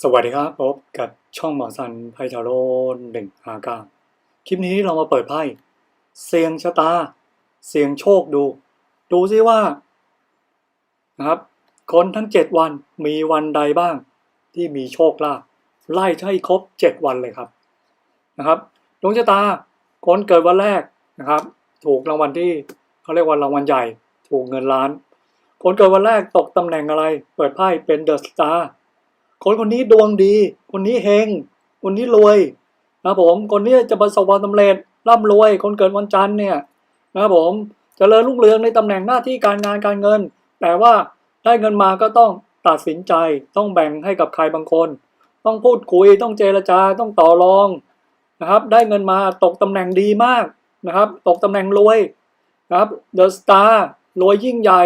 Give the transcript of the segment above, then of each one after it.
สวัสดีครับพบกับช่องหมอสันไพทาโร่หนึ่งหาก้าคลิปนี้เรามาเปิดไพ่เสียงชะตา เสียงโชคดู ดูซิว่านะครับ คนทั้งเจ็ดวันมีวันใดบ้าง ที่มีโชคลาภไล่ให้ครบเจ็ดวันเลยครับนะครับดวงชะตาคนเกิดวันแรกนะครับ ถูกรางวัลที่เขาเรียกว่ารางวัลใหญ่ ถูกเงินล้าน คนเกิดวันแรกตกตำแหน่งอะไร เปิดไพ่เป็นเดอะสตาร์ คนคนนี้ดวงดี คนนี้เฮง คนนี้รวยนะผมคนนี้จะประสบความสำเร็จร่ำรวย คนเกิดวันจันทร์เนี่ยนะผมจเจริญรุ่งเรืองในตำแหน่งหน้าที่การงานการเงิน แต่ว่าได้เงินมาก็ต้องตัดสินใจ ต้องแบ่งให้กับใครบางคน ต้องพูดคุย ต้องเจรจา ต้องต่อรองนะครับ ได้เงินมาตกตำแหน่งดีมากนะครับ ตกตำแหน่งรวยนะครับเดอะสตาร์รวยยิ่งใหญ่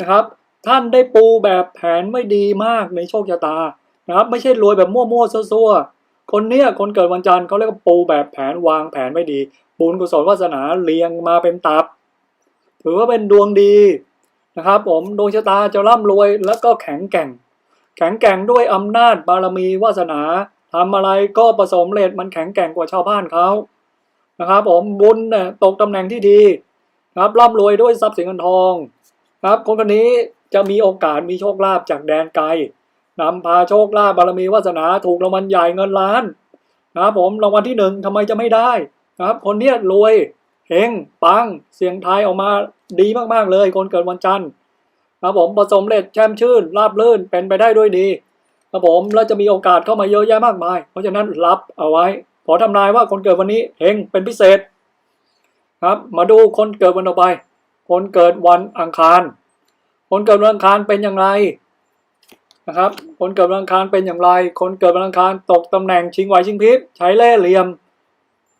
นะครับ ท่านได้ปูแบบแผนไม่ดีมากในโชคชะตานะครับ ไม่ใช่รวยแบบมั่วๆซัวๆคนเนี้ยคนเกิดวันจันทร์เขาเรียกว่าปูแบบแผนวางแผนไม่ดี บุญกุศลวาสนาเรียงมาเป็นตับ ถือว่าเป็นดวงดีนะครับ ผมดวงชะตาจะร่ำรวยแล้วก็แข็งแกร่ง แข็งแกร่งด้วยอำนาจบารมีวาสนาทำอะไรก็ประสบเร็จมันแข็งแกร่งกว่าชาวบ้านเขานะครับ ผมบุญเนี่ยตกตำแหน่งที่ดีนะครับร่ำรวยด้วยทรัพย์สินเงินทอง ครับคนคนนี้จะมีโอกาสมีโชคลาภจากแดนไกลนำพาโชคลาภบารมีวาสนาถูกรางวัลใหญ่เงินล้านนะครับผมรางวัลที่หนึ่งทำไมจะไม่ได้นะครับ คนเนี้ยรวยเฮงปัง เสียงไทายออกมาดีมากๆเลย คนเกิดวันจันทร์ครับผมประสบเร็จแช่มชื่นราบลื่นเป็นไปได้ด้วยดีครับผมแล้วจะมีโอกาสเข้ามาเยอะแยะมากมาย เพราะฉะนั้นรับเอาไว้ ขอทำนายว่าคนเกิดวันนี้เฮงเป็นพิเศษ ครับ มาดูคนเกิดวันต่อไป คนเกิดวันอังคาร คนเกิดวันอังคารเป็นอย่างไรนะครับ คนเกิดวันอังคารเป็นอย่างไร คนเกิดวันอังคารตกตำแหน่งชิงไหวชิงพริบใช้เล่เหลี่ยม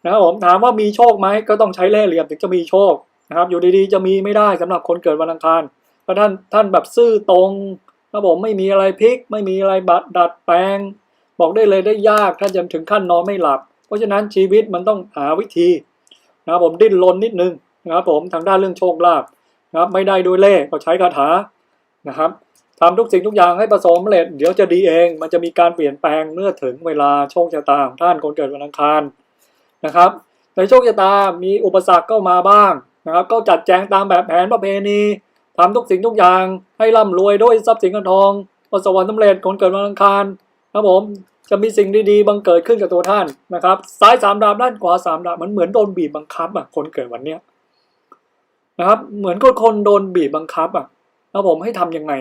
นะครับผมถามว่ามีโชคไหมก็ต้องใช้เล่เหลี่ยมถึงจะมีโชคนะครับ อยู่ดีๆจะมีไม่ได้สำหรับคนเกิดวันอังคารเพราะท่านท่านแบบซื่อตรงนะผมไม่มีอะไรพลิก ไม่มีอะไรบัดดัดแปลง บอกได้เลยได้ยากท่านจะถึงขั้นนอนไม่หลับ เพราะฉะนั้นชีวิตมันต้องหาวิธีนะครับผมดิ้นรนนิดนึงนะครับผมทางด้านเรื่องโชคลาภ นะครับ ไม่ได้ด้วยเล่ห์ก็ใช้คาถานะครับทำทุกสิ่งทุกอย่างให้ประสบความสำเร็จเดี๋ยวจะดีเอง มันจะมีการเปลี่ยนแปลงเมื่อถึงเวลาโชคชะตาของท่านคนเกิดวันอังคารนะครับ ในโชคชะตามีอุปสรรคเข้ามาบ้างนะครับ ก็จัดแจงตามแบบแผนประเพณีทำทุกสิ่งทุกอย่างให้ร่ำรวยด้วยทรัพย์สินเงินทองประสบความสำเร็จคนเกิดวันอังคารครับผมจะมีสิ่งดีๆบังเกิดขึ้นกับตัวท่านนะครับ ซ้ายสามดาบด้านขวาสามดาบมันเหมือนโดนบีบบังคับอะคนเกิดวันเนี้ย นะครับ เหมือนคนคนโดนบีบบังคับอะแล้วผมให้ทํำยังไง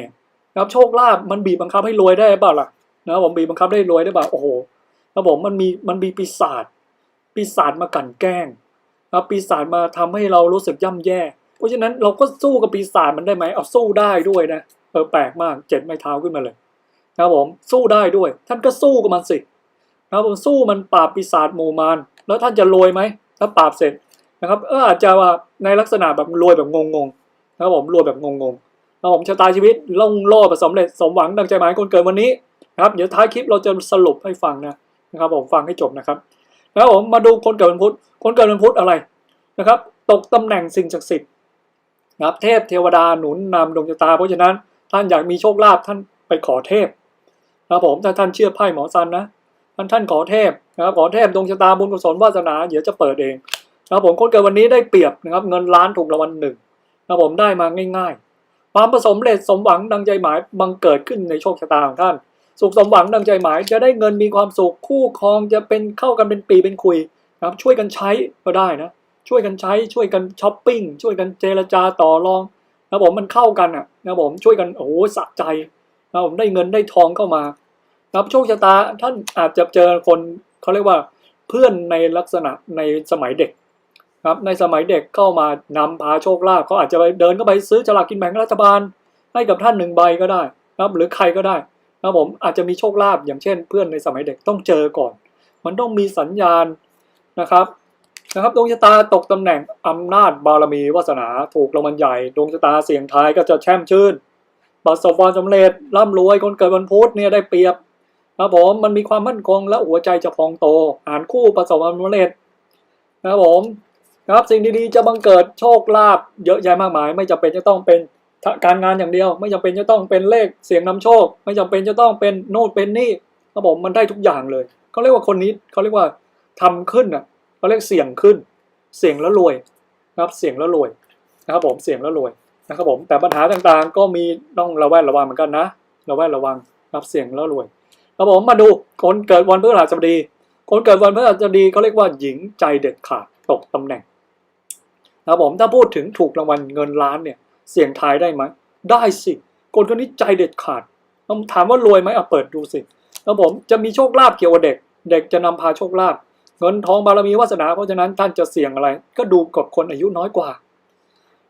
นะครับ โชคลาภมันบีบบังคับให้รวยได้เปล่าล่ะนะครับผมบีบบังคับได้รวยได้เปล่าโอ้โหแล้วผมมันมีมันมีปีศาจปีศาจมากั่นแกล้งนะปีศาจมาทำให้เรารู้สึกย่ำแย่ เพราะฉะนั้นเราก็สู้กับปีศาจมันได้ไหมเอาสู้ได้ด้วยนะเออแปลกมากเจ็ดไม้เท้าขึ้นมาเลยนะครับผมสู้ได้ด้วย ท่านก็สู้กับมันสินะครับผมสู้มันปราบปีศาจหมู่มารแล้วท่านจะรวยไหมถ้าปราบเสร็จ นะครับเอออาจจะว่าในลักษณะแบบรวยแบบงงๆนะครับผมรวยแบบงงๆนะครับผมชะตาชีวิตล่องล่อประสบเร็จสมหวังดังใจหมายคนเกิดวันนี้นะครับเดี๋ยวท้ายคลิปเราจะสรุปให้ฟังนะนะครับผมฟังให้จบนะครับแล้วผมมาดูคนเกิดวันพุธคนเกิดวันพุธอะไรนะครับ ตกตำแหน่งสิ่งศักดิ์สิทธิ์นะครับเทพเทวดาหนุนนำดวงชะตา เพราะฉะนั้นท่านอยากมีโชคลาภท่านไปขอเทพนะครับผมถ้าท่านเชื่อไพ่หมอซันนะท่านท่านขอเทพนะครับขอเทพดวงชะตาบุญกุศลวาสนาเดี๋ยวจะเปิดเอง นะครับผมคนเกิดวันนี้ได้เปรียบนะครับเงินล้านถูกรางวัลหนึ่งนะครับผมได้มาง่ายๆ ความประสมเร็จสมหวังดังใจหมายบังเกิดขึ้นในโชคชะตาของท่าน สุขสมหวังดังใจหมายจะได้เงินมีความสุขคู่ครองจะเป็นเข้ากันเป็นปีเป็นคุยนะครับช่วยกันใช้ก็ได้นะช่วยกันใช้ช่วยกันช้อปปิ้งช่วยกันเจรจาต่อรองนะครับผมมันเข้ากันอะนะครับผมช่วยกันโอ้โหสะใจนะครับผมได้เงินได้ทองเข้ามานะครับโชคชะตาท่านอาจจะเจอคนเขาเรียกว่าเพื่อนในลักษณะในสมัยเด็ก ครับในสมัยเด็กเข้ามานำพาโชคลาภเขาอาจจะไปเดินเข้าไปซื้อฉลากกินแบ่งรัฐบาล ให้กับท่านหนึ่งใบก็ได้ครับหรือใครก็ได้ครับผมอาจจะมีโชคลาภอย่างเช่น เพื่อนในสมัยเด็กต้องเจอก่อน มันต้องมีสัญญาณนะครับนะครับดวงชะตาตกตำแหน่งอำนาจบารมีวาสนาถูกรางวัลใหญ่ดวงชะตาเสียงทายก็จะแช่มชื่นประสบความสำเร็จร่ำรวยคนเกิดวันพุธเนี่ยได้เปรียบครับผมมันมีความมั่นคงและหัวใจจะพองโตอ่านคู่ประสบความสำเร็จนะครั บผมครับสิ่งดีๆจะบังเกิดโชคลาภเยอะแยะมากมาย ไม่จำเป็นจะต้องเป็นการงานอย่างเดียว ไม่จำเป็นจะต้องเป็นเลขเสียงนำโชค ไม่จำเป็นจะต้องเป็นโน่นเป็นนี่ครับผมมันได้ทุกอย่างเลยเขาเรียกว่าคนนี้เขาเรียกว่าทำขึ้นอะเขาเรียกเสี่ยงขึ้น เสี่ยงแล้วรวยนะครับเสี่ยงแล้วรวยนะครับผมเสี่ยงแล้วรวยนะครับผมแต่ปัญหาต่างๆ ก็มีต้องระแวดระวังเหมือนกันนะระแวดระวังรับเสี่ยงแล้วรวยครับผมมาดูคนเกิดวันพฤหัสบดี คนเกิดวันพฤหัสบดีเขาเรียกว่าหญิงใจเด็ดขาดตกตำแหน่ง นะครับผมถ้าพูดถึงถูกรางวัลเงินล้านเนี่ยเสี่ยงทายได้ไหมได้สิคนคนนี้ใจเด็ดขาดต้องถามว่ารวยไหมเอาเปิดดูสิครับผมจะมีโชคลาภเกี่ยวกับเด็ก เด็กจะนำพาโชคลาภเงินทองบารมีวาสนา เพราะฉะนั้นท่านจะเสี่ยงอะไร ก็ดูกับคนอายุน้อยกว่า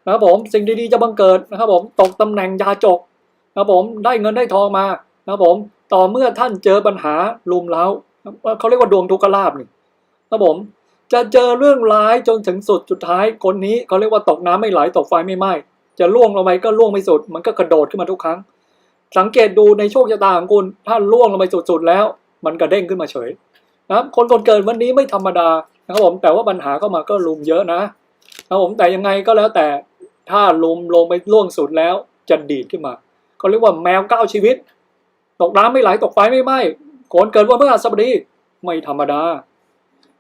นะครับผมสิ่งดีๆจะบังเกิดนะครับผมตกตำแหน่งยาจกนะครับผมได้เงินได้ทองมานะครับผมต่อเมื่อท่านเจอปัญหาลุมเล้าเขาเรียกว่าดวงทุกขลาภนี่นะครับผม จะเจอเรื่องร้ายจนถึงสุดสุดท้ายคนนี้เขาเรียกว่าตกน้ำไม่ไหลตกไฟไม่ไหม้จะล่วงลงไปก็ล่วงไม่สุด มันก็กระโดดขึ้นมาทุกครั้ง สังเกตดูในโชคชะตาของคุณถ้าล่วงลงไปสุดๆแล้ว มันกระเด้งขึ้นมาเฉยนะครับคนคนเกิดวันนี้ไม่ธรรมดานะครับผมแต่ว่าปัญหาเข้ามาก็ลุมเยอะนะครับผมแต่ยังไงก็แล้วแต่ถ้าลุมลงไปล่วงสุดแล้วจะดีดขึ้นมาเขาเรียกว่าแมวเก้าชีวิต ตกน้ำไม่ไหลตกไฟไม่ไหม้คนเกิดวันพฤหัสบดีไม่ธรรมดา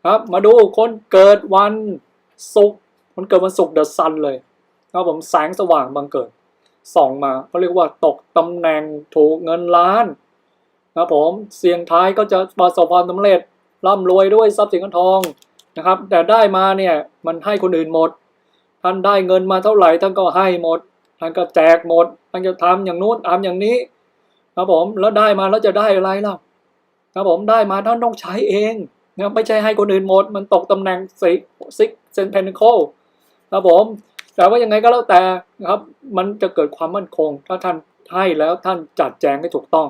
ครับ มาดูคนเกิดวันศุกร์คนเกิดวันศุกร์เดอะซันเลยครับผมแสงสว่างบังเกิดส่องมาเขาเรียกว่าตกตำแหน่งถูกเงินล้านครับผมเสียงท้ายก็จะประสบความสำเร็จร่ำรวยด้วยทรัพย์สินเงินทองนะครับ แต่ได้มาเนี่ยมันให้คนอื่นหมด ท่านได้เงินมาเท่าไหร่ท่านก็ให้หมดท่านก็แจกหมดท่านจะทำอย่างนู้นทำอย่างนี้ครับผมแล้วได้มาแล้วจะได้อะไรล่ะครับผมได้มาท่านต้องใช้เอง นะไม่ใช่ให้คนอื่นหมด มันตกตำแหน่งซิกซิกเซนเพนโคครับผม แต่ว่ายังไงก็แล้วแต่นะครับ มันจะเกิดความมั่นคง ถ้าท่านให้แล้วท่านจัดแจงให้ถูกต้อง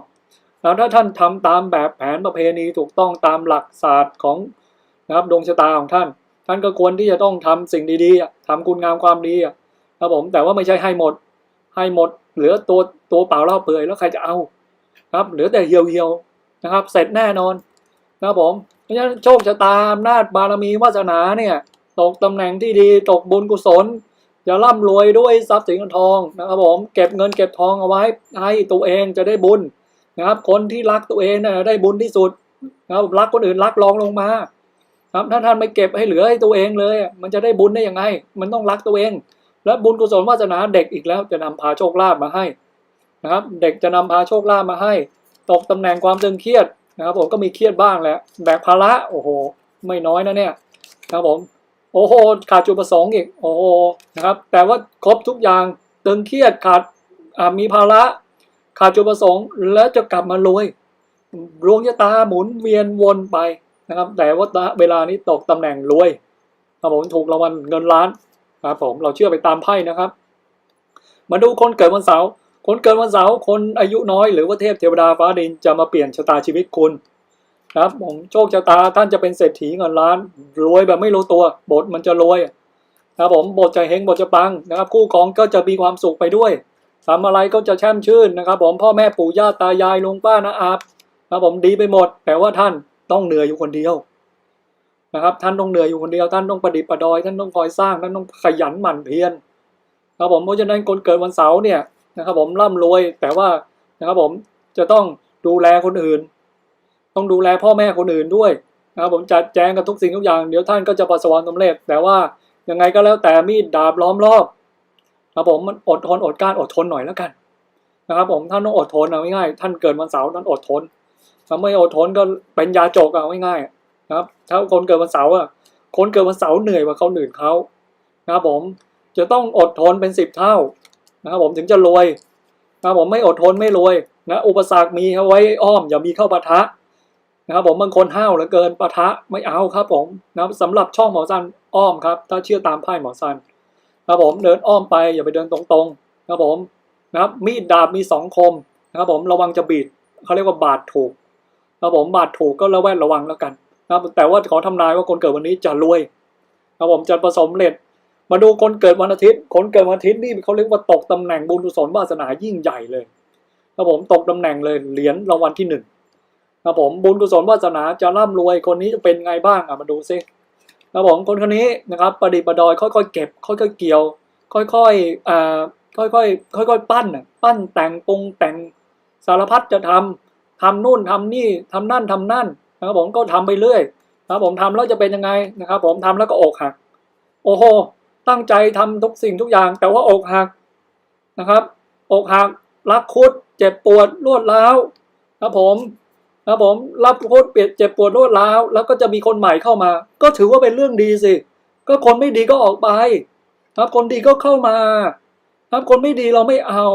แล้วถ้าท่านทำตามแบบแผนประเพณีถูกต้องตามหลักศาสตร์ของนะครับดวงชะตาของท่าน ท่านก็ควรที่จะต้องทำสิ่งดีๆอะทำคุณงามความดีอะครับผม แต่ว่าไม่ใช่ให้หมด ให้หมด เหลือตัวตัวเปล่าเล่าเปื่อยแล้วใครจะเอา ครับ เหลือแต่เหี่ยวเหี่ยวนะครับ เสร็จแน่นอน นะครับผมเพราะฉะนั้นโชคชะตาอำนาจบารมีวาสนาเนี่ยตกตำแหน่งที่ดีตกบุญกุศลจะร่ำรวยด้วยทรัพย์สินเงินทองนะครับผมเก็บเงินเก็บทองเอาไว้ ให้ตัวเองจะได้บุญนะครับ คนที่รักตัวเองน่ะได้บุญที่สุดนะครับรักคนอื่นรักรองลงมา ครับถ้าท่านไม่เก็บให้เหลือให้ตัวเองเลย มันจะได้บุญได้ยังไง มันต้องรักตัวเอง และบุญกุศลวาสนาเด็กอีกแล้วจะนำพาโชคลาภมาให้นะครับ เด็กจะนำพาโชคลาภมาให้ ตกตำแหน่งความตึงเครียด นะครับผมก็มีเครียดบ้างแหละแบกภาระโอ้โห ไม่น้อยนะเนี่ยนะครับผมโอ้โหขาดจุดประสงค์อีกโอ้โหนะครับ แต่ว่าครบทุกอย่างตึงเครียดขาดมีภาระ ขาดจุดประสงค์ แล้วจะกลับมารวยดวงชะตาหมุนเวียนวนไปนะครับ แต่ว่าเวลานี้ตกตำแหน่งรวยครับผมถูกรางวัลเงินล้านครับผมเราเชื่อไปตามไพ่นะครับ มาดูคนเกิดวันเสาร์ คนเกิดวันเสาร์คนอายุน้อยหรือว่าเทพเทวดาฟ้าดินจะมาเปลี่ยนชะตาชีวิตคุณครับผมโชคชะตาท่านจะเป็นเศรษฐีเงินล้าน รวยแบบไม่รู้ตัวบทมันจะรวยนะครับผมบทจะเฮงบทจะปังนะครับ คู่ของก็จะมีความสุขไปด้วยทำอะไรก็จะแช่มชื่นนะครับ ผมพ่อแม่ปู่ย่าตายายลุงป้านะอาบครับผมดีไปหมด แต่ว่าท่านต้องเหนื่อยอยู่คนเดียวนะครับท่านต้องเหนื่อยอยู่คนเดียวท่านต้องประดิษฐ์ประดอย ท่านต้องคอยสร้างท่านต้องขยันหมั่นเพียรครับผมเพราะฉะนั้นคนเกิดวันเสาร์เนี่ย นะครับผมร่ำรวยแต่ว่านะครับผมจะต้องดูแลคนอื่น ต้องดูแลพ่อแม่คนอื่นด้วยนะครับผมจัดแจงกับทุกสิ่งทุกอย่าง เดี๋ยวท่านก็จะประสบความสำเร็จ แต่ว่ายังไงก็แล้วแต่มีดดาบล้อมรอบนะครับผมมันอดทนอดกลั้นอดทนหน่อยแล้วกันนะครับผมท่านต้องอดทนเอาง่ายๆท่านเกิดวันเสาร์ท่านอดทนถ้าไม่อดทนก็เป็นยาจกเอาง่ายๆนะครับ ถ้าคนเกิดวันเสาร์อะคนเกิดวันเสาร์เหนื่อยกว่าเขาหนื่นเขานะครับผมจะต้องอดทนเป็นสิบเท่า นะครับผมถึงจะรวยนะครับผมไม่อดทนไม่รวยนะอุปสรรคมีเอาไว้อ้อมอย่ามีเข้าปะทะนะครับผมบางคนห้าวเหลือเกินปะทะไม่เอาครับผมนะสำหรับช่องหมอซันอ้อมครับ ถ้าเชื่อตามไพ่หมอซันนะครับผมเดินอ้อมไปอย่าไปเดินตรงๆนะครับผมนะครับมีดดาบมีสองคมนะครับผมระวังจะบีดเขาเรียกว่าบาดถูกนะครับผมบาดถูกก็ระแวดระวังแล้วกันนะครับแต่ว่าขอทำนายว่าคนเกิดวันนี้จะรวยนะครับผมจะประสบเร็จ มาดูคนเกิดวันอาทิตย์ คนเกิดวันอาทิตย์นี่เขาเรียกว่าตกตำแหน่งบุญกุศลวาสนายิ่งใหญ่เลยครับผมตกตำแหน่งเลยเหรียญรางวัลที่หนึ่งครับผมบุญกุศลวาสนาจะร่ำรวยคนนี้จะเป็นไงบ้างอะมาดูซิครับผมคนคนนี้นะครับประดิษฐ์ประดอยค่อยๆเก็บ ค่อยๆเกี่ยว ค่อยๆอ่าค่อยๆค่อยๆปั้นปั้นแต่งปรุงแต่งสารพัดจะทำททำนู่นทำนี่ทำนั่นทำนั่นนะครับผมก็ทำไปเรื่อยนะครับผมทำแล้วจะเป็นยังไงนะครับ ผมทำแล้วก็อกหัก โอ้โห ตั้งใจทำทุกสิ่งทุกอย่าง แต่ว่าอกหักนะครับอกหักรักคุดเจ็บปวดรวดร้าวครับผมครับผมรับคุดเปลี่ยนเจ็บปวดรวดร้าวแล้วก็จะมีคนใหม่เข้ามา ก็ถือว่าเป็นเรื่องดีสิ ก็คนไม่ดีก็ออกไป ครับคนดีก็เข้ามา ครับคนไม่ดีเราไม่เอา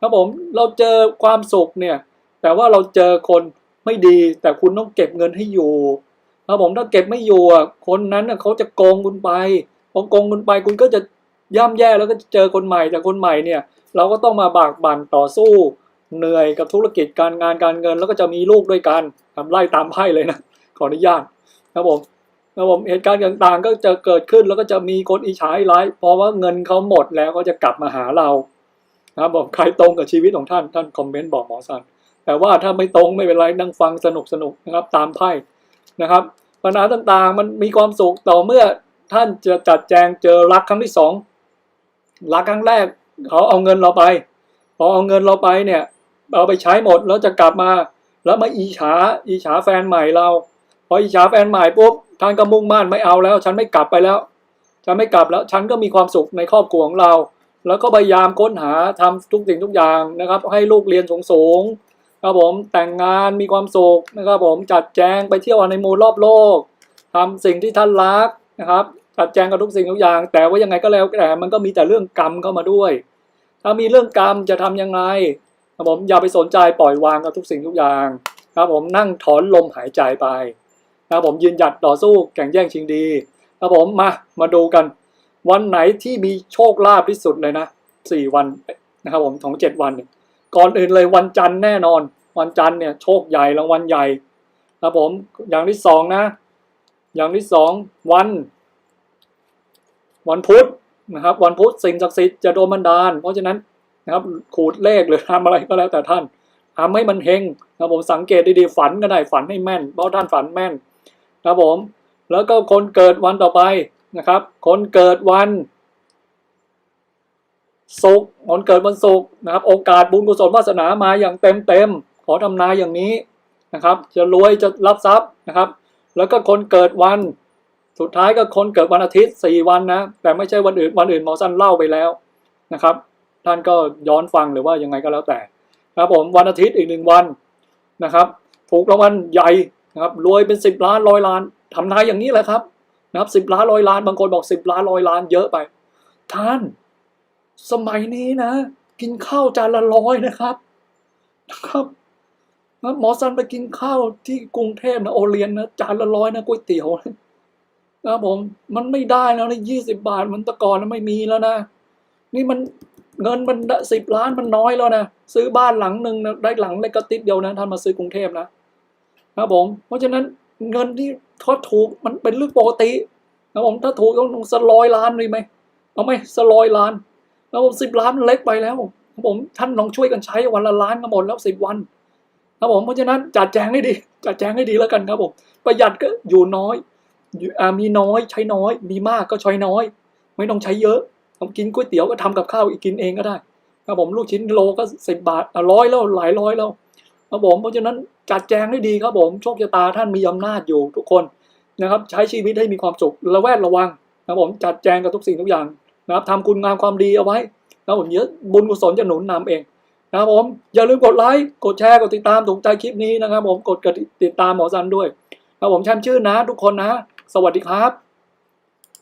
ครับผมเราเจอความสุขเนี่ย แต่ว่าเราเจอคนไม่ดี แต่คุณต้องเก็บเงินให้อยู่ ครับผมถ้าเก็บไม่อยู่คนนั้นเขาจะโกงคุณไป พอโกงคุณไปคุณก็จะย่ำแย่แล้วก็จะเจอคนใหม่แต่คนใหม่เนี่ย เราก็ต้องมาบากบั่นต่อสู้เหนื่อยกับธุรกิจการงานการเงิน แล้วก็จะมีลูกด้วยกันทำไล่ตามไพ่เลยนะขออนุญาตครับผมครับผมเหตุการณ์ต่างๆ ก็จะเกิดขึ้นแล้วก็จะมีคนอิจฉาร้ายเพราะว่าเงินเขาหมดแล้วก็จะกลับมาหาเรานะครับผมใครตรงกับชีวิตของท่านท่านคอมเมนต์บอกหมอสันแต่ว่าถ้าไม่ตรงไม่เป็นไรนั่งฟังสนุกสนุกนะครับตามไพ่นะครับปัญหาต่างๆ มันมีความสุขต่อเมื่อ ท่านจะจัดแจงเจอรักครั้งที่สองรักครั้งแรก เขาเอาเงินเราไป พอเอาเงินเราไปเนี่ย เอาไปใช้หมดแล้วจะกลับมา แล้วมาอีฉาอีฉาแฟนใหม่เรา พออีฉาแฟนใหม่ปุ๊บท่านก็มุ่งมั่นไม่เอาแล้ว ฉันไม่กลับไปแล้วฉันไม่กลับแล้วฉันก็มีความสุขในครอบครัวของเรา แล้วก็พยายามค้นหาทำทุกสิ่งทุกอย่างนะครับ ให้ลูกเรียนสูงๆครับผมแต่งงานมีความสุขนะครับผมจัดแจงไปเที่ยวในมูลรอบโลกทำสิ่งที่ท่านรัก นะครับจัดแจงกับทุกสิ่งทุกอย่าง แต่ว่ายังไงก็แล้วแต่มันก็มีแต่เรื่องกรรมเข้ามาด้วย ถ้ามีเรื่องกรรมจะทำยังไงครับผมอย่าไปสนใจปล่อยวางกับทุกสิ่งทุกอย่างครับผมนั่งถอนลมหายใจไปครับผมยืนหยัดต่อสู้แข่งแย่งชิงดีครับผมมามาดูกัน วันไหนที่มีโชคลาภที่สุดเลยนะสี่วันนะครับผมของเจ็ดวันเนี่ยก่อนอื่นเลยวันจันทร์แน่นอน วันจันทร์เนี่ยโชคใหญ่รางวัลใหญ่ครับผมอย่างที่สองนะ อย่างที่สองวัน วันพุธนะครับ วันพุธสิ่งศักดิ์สิทธิ์จะโดนบันดาล เพราะฉะนั้นนะครับขูดเลขหรือทำอะไรก็แล้วแต่ท่านทำให้มันเฮงนะผมสังเกตดีๆฝันก็ได้ฝันให้แม่น เพราะท่านฝันแม่นนะผม แล้วก็คนเกิดวันต่อไปนะครับ คนเกิดวันศุกร์คนเกิดวันศุกร์นะครับ โอกาสบุญกุศลวาสนามาอย่างเต็มเต็มๆขอทำนายอย่างนี้นะครับ จะรวยจะรับทรัพย์นะครับ แล้วก็คนเกิดวัน สุดท้ายก็คนเกิดวันอาทิตย์สี่วันนะ แต่ไม่ใช่วันอื่นวันอื่นหมอสั้นเล่าไปแล้วนะครับ ท่านก็ย้อนฟังหรือว่ายังไงก็แล้วแต่นะครับผมวันอาทิตย์อีกหนึ่งวันนะครับถูกรางวัลใหญ่นะครับรวยเป็นสิบล้านร้อยล้านทำนายอย่างนี้แหละครับนะครับสิบล้านร้อยล้านบางคนบอกสิบล้านร้อยล้านเยอะไป ท่าน สมัยนี้นะ กินข้าวจานละร้อยนะครับนะครับ หมอสันไปกินข้าวที่กรุงเทพนะโอเลียนนะจานละร้อยนะก๋วยเตี๋ยวนะผมมันไม่ได้แล้วนะยี่สิบบาทมันตะกอนไม่มีแล้วนะนี่มันเงินมันสิบล้านมันน้อยแล้วนะซื้อบ้านหลังหนึ่งนะได้หลังเล็กกระติดเดียวนะท่านมาซื้อกรุงเทพนะครับผมเพราะฉะนั้นเงินที่ทอดถูกมันเป็นเรื่องปกตินะผมถ้าถูกต้องสร้อยล้านเลยไหมเอาไหมสร้อยล้านแล้วผมสิบล้านเล็กไปแล้วผมท่านลองช่วยกันใช้วันละล้านก็หมดแล้วสิบวัน ครับผมเพราะฉะนั้นจัดแจงให้ดีจัดแจงให้ดีแล้วกันครับผมประหยัดก็อยู่น้อยอมีน้อยใช้น้อย มีมากก็ใช้น้อย ไม่ต้องใช้เยอะผมกินก๋วยเตี๋ยวก็ทำกับข้าวอีกกินเองก็ได้ครับผมลูกชิ้นโลก็สิบบาทร้อยแล้วหลายร้อยแล้วครับผมเพราะฉะนั้นจัดแจงให้ดีครับผมโชคชะตาท่านมีอำนาจอยู่ทุกคนนะครับ ใช้ชีวิตให้มีความสุขระแวดระวังนะครับผมจัดแจงกับทุกสิ่งทุกอย่างนะครับทำคุณงามความดีเอาไว้นะครับผมเยอะบุญกุศลจะหนุนนำเอง นะครับผมอย่าลืมกดไลค์กดแชร์กดติดตามถูกใจคลิปนี้นะครับ ผมกดติดตามหมอซันด้วยนะครับผมแชมป์ชื่อนะ ทุกคนนะ สวัสดีครับ